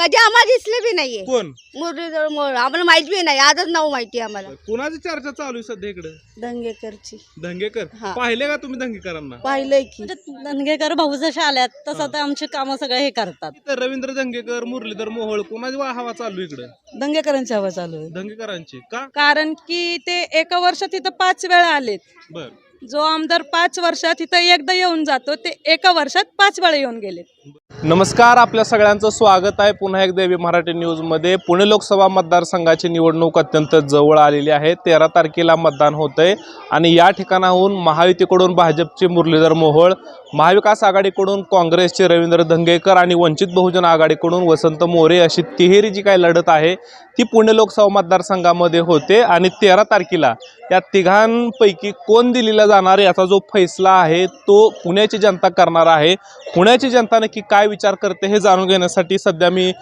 कधी आम्हाला दिसले बी नाहीये. कोण? मुरलीधर मोहोळ आम्हाला माहीत बी नाही. आजच नाव माहिती आहे आम्हाला. कुणाची चर्चा चालू आहे सध्या इकडे? दंगेकरची. दंगेकर? हा. पाहिले का तुम्ही दंगेकरांना? पाहिलंय की. धनगेकर भाऊ जसे आल्यात तसं ते आमचे कामं सगळे हे करतात. इथं रवींद्र दंगेकर मुरलीधर मोहोळ कुणाची वा- हवा चालू आहे इकडे? दंगेकरांची हवा चालू आहे. दंगेकरांची. का? कारण की ते एका वर्षात इथं पाच वेळा आलेत. बर. जो आमदार पाच वर्षात इथं एकदा येऊन जातो ते एका वर्षात पाच वेळा येऊन गेले नमस्कार आपल्या सगळ्यांचं स्वागत आहे. पुन्हा एक देवी मराठी न्यूजमध्ये. पुणे लोकसभा मतदारसंघाची निवडणूक अत्यंत जवळ आलेली आहे. तेरा तारखेला मतदान होतंय आहे आणि या ठिकाणाहून महायुतीकडून भाजपचे मुरलीधर मोहोळ महाविकास आघाडीकडून काँग्रेसचे रवींद्र धंगेकर आणि वंचित बहुजन आघाडीकडून वसंत मोरे अशी तिहेरी जी काही लढत आहे ती पुणे लोकसभा मतदारसंघामध्ये होते आणि तेरा तारखेला या तिघांपैकी कोण दिलेला जाणार याचा जो फैसला आहे तो पुण्याची जनता करणार आहे. पुण्याची जनता नक्की काय विचार करते हे जाणून घेण्यासाठी सध्या मी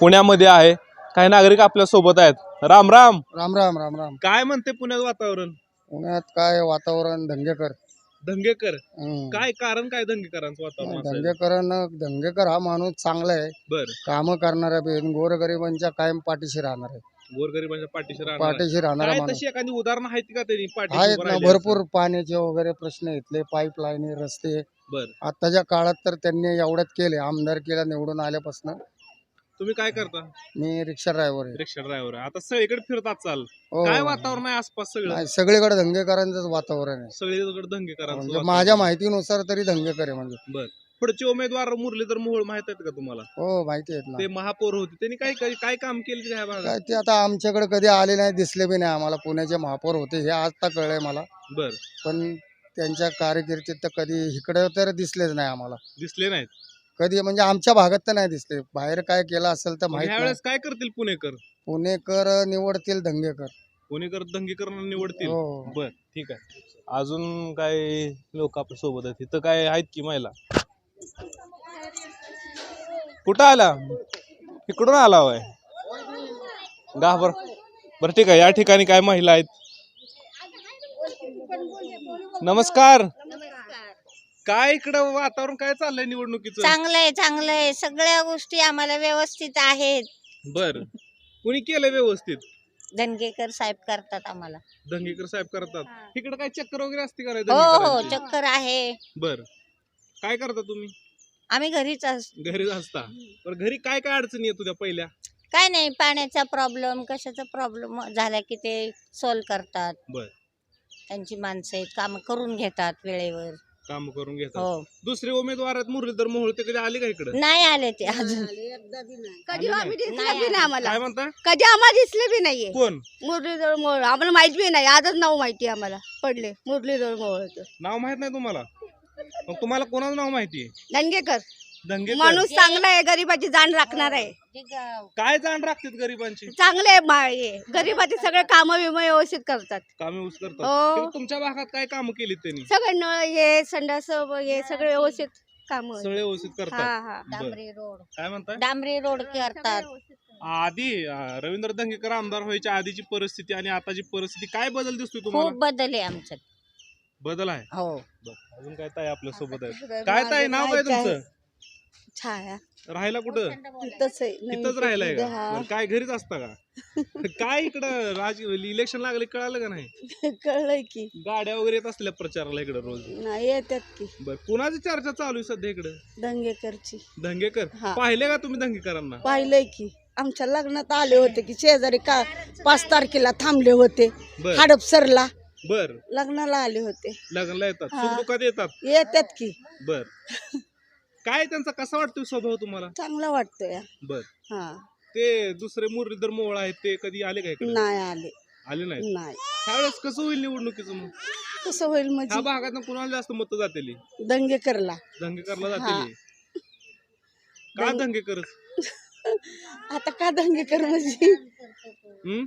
पुण्यामध्ये आहे. काही नागरिक आपल्यासोबत आहेत. राम राम. राम राम राम राम. काय म्हणते पुण्यात वातावरण? पुण्यात काय वातावरण? दंगेकर हम्म. काय कारण काय दंगेकरांचं वातावरण? दंगेकरांना दंगेकर हा माणूस चांगला आहे. बर. काम करणारा गोरगरिबांच्या कायम पाठीशी राहणार आहे. गोरगरिबांच्या पाठीशी राहणार आहे. पाठीशी राहणारा काय माणूस. तशी एखादी उदाहरणं आहेत का त्यांनी? पाठीशी आहेत उभं ना भरपूर पाण्याचे वगैरे प्रश्न इथले पाईपलाईन रस्ते बर. आताच्या काळात तर त्यांनी एवढ्यात केले आमदारकीला निवडून आल्यापासून. तुम्ही काय करता? मी रिक्षा ड्रायव्हर आहे. रिक्षा ड्रायव्हर आता सगळीकडे फिरतात चाल. हो. काय वातावरण आहे आसपास सगळं नाही, सगळीकडे दंगेकरांचंच वातावरण आहे. सगळीकडे दंगेकरांचं म्हणजे वातावरण. माझ्या माहितीनुसार तरी दंगेकर आहे म्हणजे. बर. पुढचे उमेदवार मुरलीधर मोहोळ माहीत आहेत का तुम्हाला? हो माहिती आहेत ते महापौर होते. त्यांनी काय काय काय काम केलं त्या भागात? काय ते आता आमच्याकडे कधी आले नाही दिसले बी नाही आम्हाला. पुण्याचे महापौर होते. हे आता कळलंय मला. बर. पण त्यांच्या कारकिर्दीत तर कधी इकडे तर दिसलेच नाही आम्हाला. दिसले नाहीत? कधी म्हणजे आमच्या भागात तर नाही दिसले. बाहेर काय केलं असेल तर माहीत नाही. काय करतील पुणेकर? पुणेकर निवडतील दंगेकर पुणेकर दंगेकर निवडतील? हो. बर ठीक आहे. अजून काय लोक आपल्यासोबत आहेत? इथं काय आहेत की महिला? कुठं आला? इकडून आला होय? गा बर बरं ठीक आहे. या ठिकाणी काय महिला आहेत? नमस्कार. काय इकडं वातावरण काय चाललंय निवडणुकीचं? चांगलंय चांगलंय. सगळ्या गोष्टी आम्हाला व्यवस्थित आहेत. बर. कुणी केलं व्यवस्थित? धनगेकर साहेब करतात आम्हाला. दंगेकर साहेब करतात. इकडे काय चक्कर वगैरे असते का रे हो हो दंगेकरांची? चक्कर आहे. बर. काय करता तुम्ही? आम्ही घरीच असतो घरी असता. पण घरी काय काय अडचणी येत तुझ्या पहिल्या? काय नाही पाण्याचा प्रॉब्लेम कशाचा प्रॉब्लेम झाला की ते सॉल्व करतात. बर. त्यांची माणसं आहेत काम करून घेतात वेळेवर. काम करून घेतात. हो. दुसरे उमेदवार आहेत मुरलीधर मोहोळ ते कधी आले का इकडे? नाही आले ते अजून. कधी आम्ही दिसले नाही बी नाही आम्हाला. काय म्हणता? कधी आम्हाला दिसले बी नाहीये. कोण? मुरलीधर मोहोळ. आम्हाला माहीत बी नाही. आजच नाव माहिती आहे आम्हाला. पडले. मुरलीधर मोहोळचं. नाव माहीत नाही तुम्हाला? मग तुम्हाला कोणाचं नाव माहिती आहे? दंगेकर दंगेकर माणूस चांगला आहे गरीबाची जाण राखणार आहे. काय जाण राखतात गरिबांची? चांगले आहे मा- हे. गरीबाचे सगळे काम विम व्यवस्थित करतात. कामे ऊस करतात. हो. तुमच्या भागात काय काम केली त्यांनी? सगळे नळ हे संडास हे सगळे व्यवस्थित काम. सगळे व्यवस्थित हा करतात. हा बर. डांबरी रोड. काय म्हणताय? डांबरी रोड करतात. आधी अं, रवींद्र दंगेकर आमदार व्हायच्या आधीची परिस्थिती आणि आताची परिस्थिती काय बदल दिसतोय खूप तुम्हाला बदल आहे आमच्यात. बदल आहे? हो. बरं. अजून काय ताई आपल्यासोबत आहे काय ताई नाव काय तुमचं? छाया राहायला कुठं? इथंच आहे. इथंच राहिलाय का. बरं, काय घरीच असता का? काय इकडं राज इलेक्शन लागले कळालं का नाही? कळलंय की. गाड्या वगैरे येत असल्या प्रचाराला इकडं रोज. नाही येतात की. बर कुणाची चर्चा चालू आहे सध्या इकडं? दंगेकरची. दंगेकर? हा. पाहिले का तुम्ही दंगेकरांना? पाहिलंय की. आमच्या लग्नात आले होते की शेजारी का पाच तारखेला थांबले होते. बर. हडपसरला बर. लग्नाला आले होते. लग्नाला येतात. सुखदुःखात येतात? येतात की. बर. काय त्यांचा कसा वाटतोय स्वभाव तुम्हाला? चांगला वाटतोय. बर. हा. ते दुसरे मुरलीधर मोळ आहेत ते कधी आले का इकडे? नाही आले. आले नाही नाही. त्यावेळेस कसं होईल निवडणुकीचं मग? कसं होईल ह्या म्हणजे भागात कुणाला जास्त मतं जातील? दंगेकरला. दंगेकरला हा. जातील? का दंग- दंगेकर आता का दंगेकर म्हणजे? हम्म?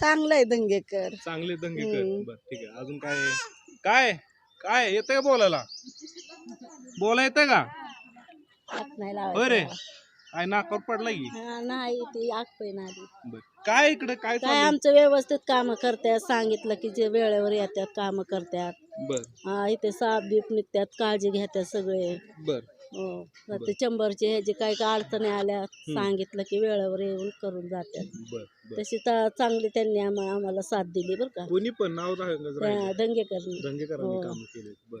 चांगलं आहे दंगेकर. चांगले दंगेकर. हम्म. बर ठीक आहे. अजून काय? काय? काय? येतंय का बोलायला? बोला येतंय का? नाही होय रे काय नाकावर पडला की? नाही ती आग आली. बर काय इकडे काय काय चाललंय? आमचं व्यवस्थित काम करतात सांगितलं की जे वेळेवर येतात काम करतात बर. हा, इथे साप बीप निघतात काळजी घेतात सगळे. बर. हो तर ते चंबरचे ह्याचे काही काय अडचणी आल्या सांगितलं की वेळेवर येऊन करून जातात बर बर. तशी तर चांगली त्यांनी आम्हा- आम्हाला साथ दिली बरं का. कोणी पण नाव त्या राहिलं. दंगेकरनी. दंगेकरांनी हो. काम केले बर.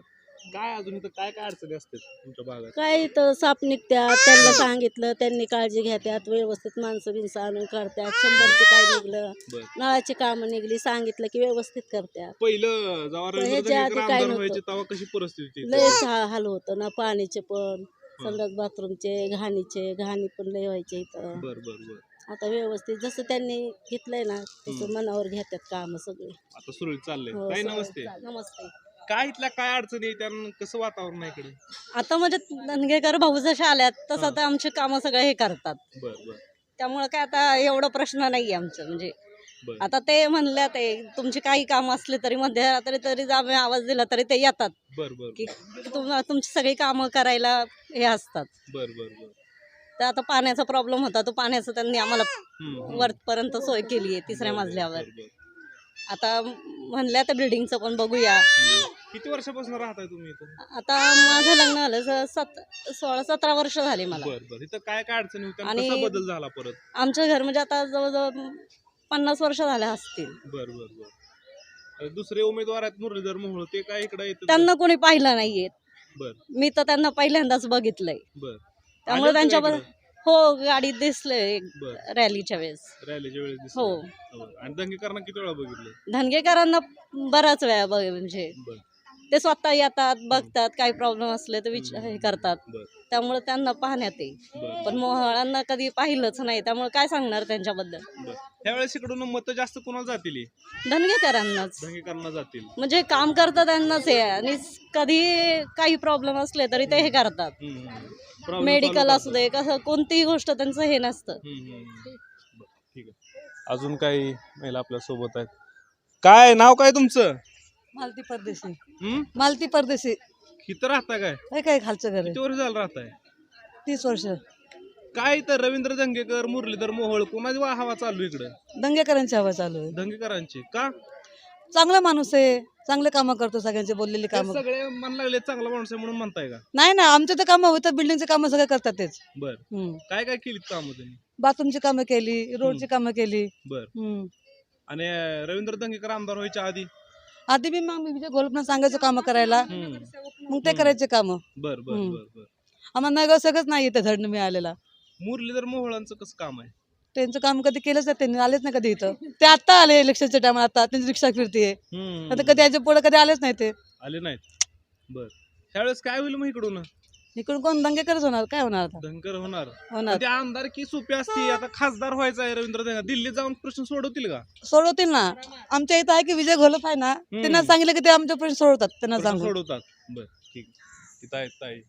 काय अजून इथं काय काय अडचणी असतात तुमच्या भागात? काय तर साप निघत्यात त्यांना सांगितलं त्यांनी काळजी घेतात व्यवस्थित माणसं बिनसं आणून करतात शंभरचे काय निघलं बर. नळाची कामं निघली सांगितलं की व्यवस्थित करतात पहिलं जेव्हा ह्याच्या आधी काय आमदार नव्हतं. व्हायचे तेव्हा कशी परिस्थिती होती? लयच हा- हाल होतं ना पाण्याचे पण संडास बाथरूमचे घाणीचे घाणी पण लय व्हायचे इथं. बर बर बर. आता व्यवस्थित जसं त्यांनी घेतलंय ना तसं. मनावर घेतात काम सगळे. आता सुरळीत चाललंय. हो, सगळं नमस्ते. चालेल. नमस्ते. काय इथल्या काय अडचणी आहे त्यानं कसं वातावरण आहे इकडे? आता म्हणजे धनगेकर भाऊ जसे आल्यात तसं. आता आमचे कामं सगळे हे करतात. बर बर. त्यामुळे काय आता एवढा प्रश्न नाही आमचं म्हणजे बर. आता ते म्हणले ते तुमची काही कामं असले तरी मध्यरात्री तरी आम्ही आवाज दिला तरी ते येतात. बर बर की तुम तुमची सगळी कामं करायला हे असतात. बर बर बर. तर आता पाण्याचा प्रॉब्लेम होता तो पाण्याचं त्यांनी आम्हाला हम्म, हम्म. वरपर्यंत सोय केली आहे तिसऱ्या बर, बर, मजल्यावर. बर, बर. आता म्हणल्या तर बिल्डिंगचं पण बघूया. हम्म. किती वर्षापासून राहताय तुम्ही इथं? आता माझं लग्न झालं स- सत सोळा सतरा वर्ष झाली मला. बर बर. इथं काय काय अडचणी होत्या? आणि आणि- कसा बदल झाला परत? आमचं घर म्हणजे आता जवळजवळ पन्नास वर्ष झाले असतील. बर बर बर. दुसरे उमेदवार आहेत मुरलीधर मोहोळ ते काय इकडे येतात? त्यांना कोणी पाहिलं नाहीये. बर. मी तर त्यांना पहिल्यांदाच बघितलंय. बर. त्यामुळे आले होते का त्यांच्या इकडं? हो गाडीत दिसले बर. रॅलीच्या वेळेस. रॅलीच्या वेळेस दिसलं. हो. आणि दंगेकरांना किती वेळा बघितलं? धनगेकरांना बराच वेळा बघ म्हणजे बर. ते स्वतः येतात बघतात काही प्रॉब्लेम असले तर विचार हे करतात. त्यामुळे त्यांना पाहण्यात येईल. पण मोहळांना कधी पाहिलंच नाही त्यामुळे काय सांगणार त्यांच्याबद्दल? त्यावेळेस इकडून मतं जास्त कुणाला जातील ही? धनगेकरांनाच. दंगेकरांना जातील. म्हणजे काम करतात त्यांनाच आहे. आणि कधी काही प्रॉब्लेम असले तरी ते हे करतात. मेडिकल असू दे कसं कोणतीही गोष्ट त्यांचं हे नसतं. ठीक आहे. अजून काही महिला आपल्यासोबत आहेत. काय नाव काय तुमचं? मालती परदेशी. हम्म? मालती परदेशी. इथं राहता काय? हे काय खालचं घर आहे? किती वर्ष झालं राहताय? तीस वर्ष. काय तर रवींद्र दंगेकर मुरलीधर मोहोळ कोणाची वा हवा चालू इकडं? दंगेकरांची हवा चालू आहे. दंगेकरांची. का? चांगला माणूस आहे. चांगले कामं करतो सगळ्यांचे बोललेली ते कामं. सगळे मन लागले चांगला माणूस आहे म्हणून म्हणताय का? नाही ना आमचे तर कामं होतं बिल्डिंगचे कामं सगळे करतात तेच. बर. हम्म. काय काय केलीत काम त्यांनी? बाथरूमची कामं केली रोडची कामं केली. बर. हम्म. आणि अं, रवींद्र दंगेकर आमदार व्हायच्या आधी? आधी बी मग विजय घोलपणा सांगायचं कामं करायला. मग ते करायचे कामं. बर बर हम्म. बर बर. आम्हाला नाही सगळंच नाही इथं धडणं मिळालेला. मुरलीधर मोहोळांचं कसं काम आहे? त्यांचं काम कधी केलंच नाही त्यांनी आलेच नाही कधी इथं. ते आता आले इलेक्शनच्या टायमाला आता त्यांची रिक्षा हम्म. आता कधी याच्यापुढे कधी आलेच नाही ते. आले नाहीत. बर. त्यावेळेस काय होईल मग इकडून? इकडून कोण दंगेकरच होणार. काय होणार आता? दंगेकर होणार. होणार. ते आमदार की सोपी असती आता खासदार व्हायचा आहे रवींद्र दंगे दिल्लीत जाऊन प्रश्न सोडवतील का? सोडवतील ना. आमच्या इथं आहे की विजय घोलप आहे ना त्यांना सांगितलं की ते आमचे प्रश्न सोडवतात त्यांना प्रश्न सांगू सोडवतात. बर ठीक. तिथं आहेत ताई.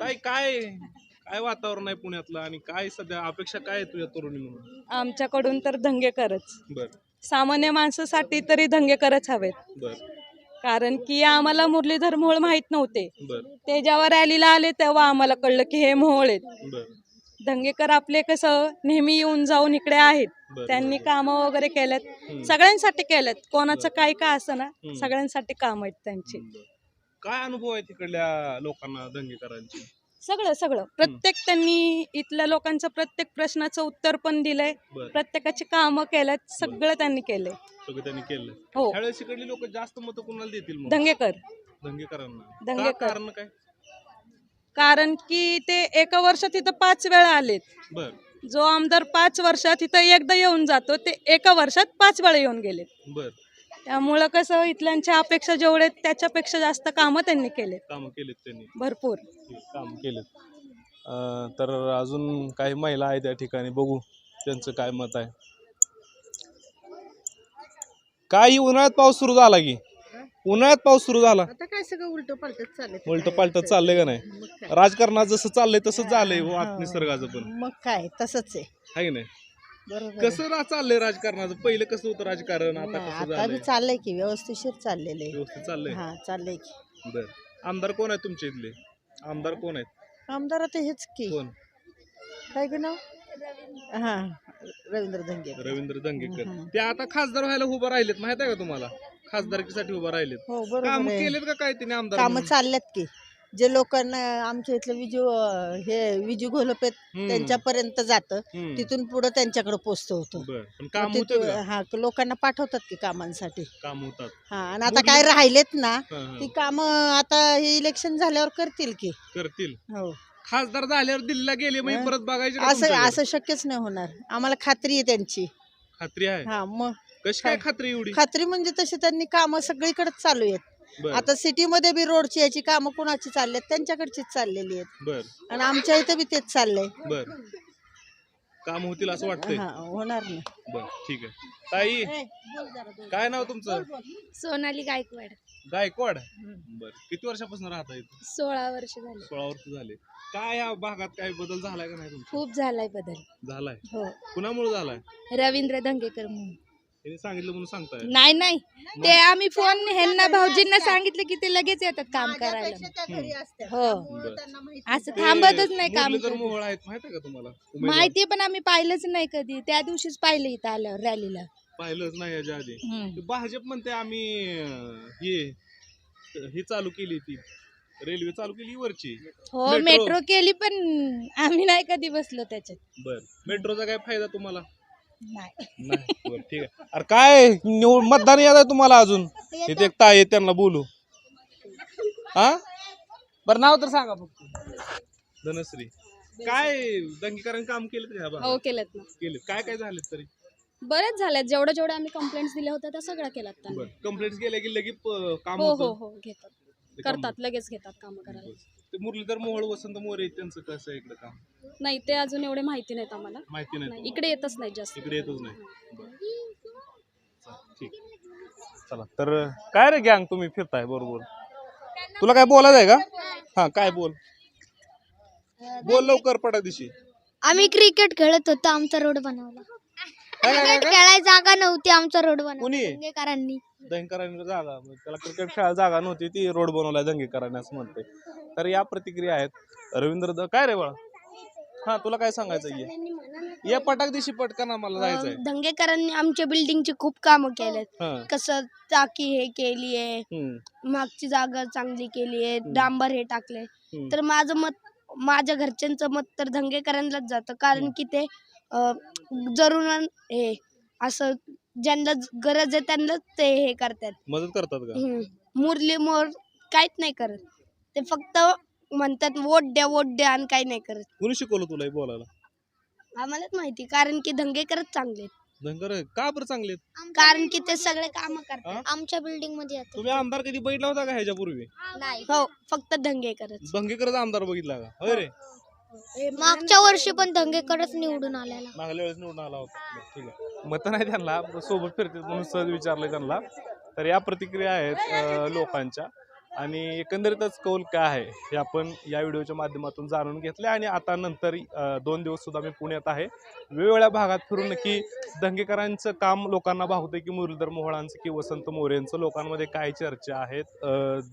ताई काय काय वातावरण आहे पुण्यातलं आणि काय सध्या अपेक्षा काय आहे तुझ्या तरुणी म्हणून? आमच्याकडून तर दंगेकरच बर. सामान्य माणसासाठी तरी दंगेकरच हवेत. बर. कारण की आम्हाला मुरलीधर मोहोळ माहीत नव्हते. ते जेव्हा रॅलीला आले तेव्हा आम्हाला कळलं की हे मोहोळ आहेत. दंगेकर आपले कसं नेहमी येऊन जाऊन इकडे आहेत. त्यांनी कामं वगैरे. केलेत सगळ्यांसाठी केलेत कोणाचं काय का असं ना. सगळ्यांसाठी काम आहेत त्यांची. काय अनुभव आहे तिकडल्या लोकांना दंगेकरांचे सगळं सगळं. प्रत्येक त्यांनी इथल्या लोकांचं प्रत्येक प्रश्नाचं उत्तर पण दिलंय. बर. प्रत्येकाची कामं केलेत सगळं त्यांनी केलंय. सगळं त्यांनी केलं हो. त्यावेळेस इकडली लोक जास्त मतं कुणाला देतील मग? दंगेकर दंगेकरांना का? दंगेकर. कारण काय? कारण की ते एका वर्षात इथं पाच वेळा आलेत. बर. जो आमदार पाच वर्षात इथं एकदा येऊन जातो ते एका वर्षात पाच वेळा येऊन गेले बर. त्यामुळं कसं इथल्यांच्या अपेक्षा जेवढे त्याच्यापेक्षा जास्त कामं त्यांनी केले कामं केलेत त्यांनी. भरपूर. काम केलेत. अं, तर अजून काही महिला आहेत त्या ठिकाणी बघू त्यांचं काय मत आहे. काही उन्हाळ्यात पाऊस सुरू झाला की? उन्हाळ्यात पाऊस सुरू झाला. आता काय सगळं उलट पालटच चालत उलट पालट चाललंय का नाही? राजकारणात जसं चाललंय तसंच झालंय हो निसर्गाचं पण. मग काय तसंच आहे. की नाही? बरोबर कसं रा- चाललंय राजकारणाचं? पहिलं कसं होतं राजकारण? आता नाही, कसं आता बी झालंय? चाललंय की व्यवस्थितशीर चाललेलं आहे. व्यवस्थित चाललंय? हा चाललंय की. बर. आमदार कोण आहेत तुमच्या इथले? आमदार कोण आहेत? आमदार आता हेच की. कोण? काय की नाव? हा रवींद्र धंगे रवींद्र दंगेकर हं. ते आता खासदार व्हायला उभं राहिलेत माहीत आहे का तुम्हाला? खासदारकीसाठी उभं राहिलेत. हो काम बरोबर केलेत का काय तिने आमदार कामं म्हणून? चालल्यात की. जे लोकांना आमच्या इथलं विजू हे विजू घोलप त्यांच्यापर्यंत जातं. तिथून पुढे त्यांच्याकडे पोचतो होतो. काम हा लोकांना पाठवतात की कामांसाठी. काम होतात. हा आणि आता काय राहिलेत ना. ती काम आता हे इलेक्शन झाल्यावर करतील की. करतील. हो. खासदार झाल्यावर दिल्लीला गेले हं? परत बघायचे असं? असं शक्यच नाही होणार. आम्हाला खात्री आहे त्यांची. खात्री आहे? हा मग कशी काय? खात्री एवढी? खात्री म्हणजे तशी त्यांनी कामं सगळीकडेच चालू आहेत. आता सिटीमध्ये बी रोडची याची कामं कुणाची चालली आहेत त्यांच्याकडचीच चाललेली आहेत. बर. आणि आमच्या इथं बी तेच चाललंय. बर. काम होतील असं वाटतंय? हा होणार ना. बर ठीक आहे. ताई काय नाव तुमचं? सोनाली गायकवाड. गायकवाड? बर. किती वर्षापासून राहता इथं? सोळा वर्ष झाले. सोळा वर्ष झाले. काय या भागात काय बदल झालाय का नाही तुमचा? खूप झालाय बदल. झालाय. हो. कुणामुळे झालाय? रवींद्र धंगेकर म्हणून. त्यांनी सांगितलं म्हणून सांगताय. नाही नाही. ते आम्ही फोन ह्यांना भाऊजींना सांगितलं की ते लगेच येतात काम करायला. हो. असं थांबतच नाही काम मुरलीधर करत. मोहोळ आहेत माहिती आहे का तुम्हाला? उमेदवार? माहिती पण आम्ही पाहिलंच नाही कधी. त्या दिवशीच पाहिलं इथं आल्यावर रॅलीला. पाहिलंच नाही याच्या आधी. ते भाजप म्हणते आम्ही अं, हे हे चालू केली ती. रेल्वे चालू केली वरची. हो Metro. मेट्रो केली पण आम्ही नाही कधी बसलो त्याच्यात. बर. मेट्रोचा काय फायदा तुम्हाला? नाही. नाही. बरं, ठीक आहे. अरे काय निवड मतदान याद आहे तुम्हाला अजून? इथे एक ताई आहे त्यांना बोलू. हा? बरं नाव तर सांगा फक्त. धनश्री. काय दंगीकरण काम केलं का ह्या भागात? हो केलेत ना. केलं काय काय झालं तरी? बरेच झालेत. जेवढ्या जेवढ्या आम्ही कंप्लेंट्स दिल्या होत्या त्या सगळ्या केल्यात त्यांनी. बरं. कंप्लेंट केल्या की लगेच काम हो हो होतं? हो घेतात. करतात लगेच घेतात कामं करायला. ते मुरलीधर मोहोळ वसंत मोरे त्यांचं कसं आहे इकडं काम? नाही ते अजून एवढे माहिती नाहीत आम्हाला. माहिती नाही नाही इकडे येतच नाही जास्त. इकडे येतच नाही बरं. चला, ठीक. चला तर काय रे गँग तुम्ही फिरताय? बरोबर. तुला काय बोलायचं आहे का? हा काय बोल. बोल लवकर पडा दिशी. आम्ही क्रिकेट खेळत होतो आमचा रोड बनवला. काय काय काय काय? खेळायला जागा नव्हती आमचा रोड कोणी? दंगेकरांनी. दंगेकरांनी जागा मग त्याला क्रिकेट खेळायला जागा नव्हती ती रोड बनवलाय दंगेकरांनी असं म्हणते तर या प्रतिक्रिया आहेत. रवींद्र द काय रे बाळा? हा तुला काय सांगायचं ये. ये पटाक दिशी पटकन आम्हाला जायचंय. दंगेकरांनी आमच्या बिल्डिंगची खूप कामं केलेत. हा. कसं टाकी हे केली आहे हम्म, मागची जागा चांगली केली आहे डांबर हे टाकले हम्म. तर माझं मत माझ्या घरच्यांचं मत तर धंगेकरांनाच जातं. कारण की ते जरूर हे असं ज्यांना गरज आहे त्यांनाच ते हे करतात. मदत करतात का? हम्म. मुरली मोर काहीच नाही करत. ते फक्त म्हणतात वोट द्या वोट द्या आणि काही नाही करत. कोणी शिकवलं तुला हे बोलायला? आम्हालाच माहिती कारण की धंगेकरच चांगले आहेत. धनगर का बरं चांगले आहेत? कारण की ते सगळे काम हा? करतात आमच्या बिल्डिंगमध्ये तुम्ही आमदार कधी बघितला होता का ह्याच्यापूर्वी? नाही. हो फक्त धंगेकरच. दंगेकरचा आमदार बघितला का? होय रे. मागच्या वर्षी पण धंगेकरच निवडून आलेला. मागल्या वेळेस निवडून आला होता. ठीक आहे. मत नाही त्यांना सोबत फिरते म्हणून सहज विचारलं त्यांना. तर या प्रतिक्रिया आहेत अं, लोकांच्या. आणि एकंदरीतच कौल काय आहे हे आपण या व्हिडिओच्या माध्यमातून जाणून घेतले आणि आता नंतर दोन दिवस सुद्धा मी पुण्यात आहे. वेगवेगळ्या भागात फिरून नक्की दंगेकरांचं काम लोकांना भावतं की मुरलीधर मोहोळांचं की वसंत मोरेंचं? लोकांमध्ये काय चर्चा आहेत?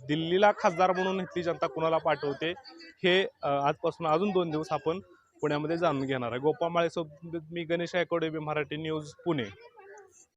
दिल्लीला खासदार म्हणून इथली जनता कुणाला पाठवते? हे आजपासून अजून दोन दिवस आपण पुण्यामध्ये जाणून घेणार आहे. गोपाळ माळेसोबत मी गणेश आयकोडे मराठी न्यूज पुणे.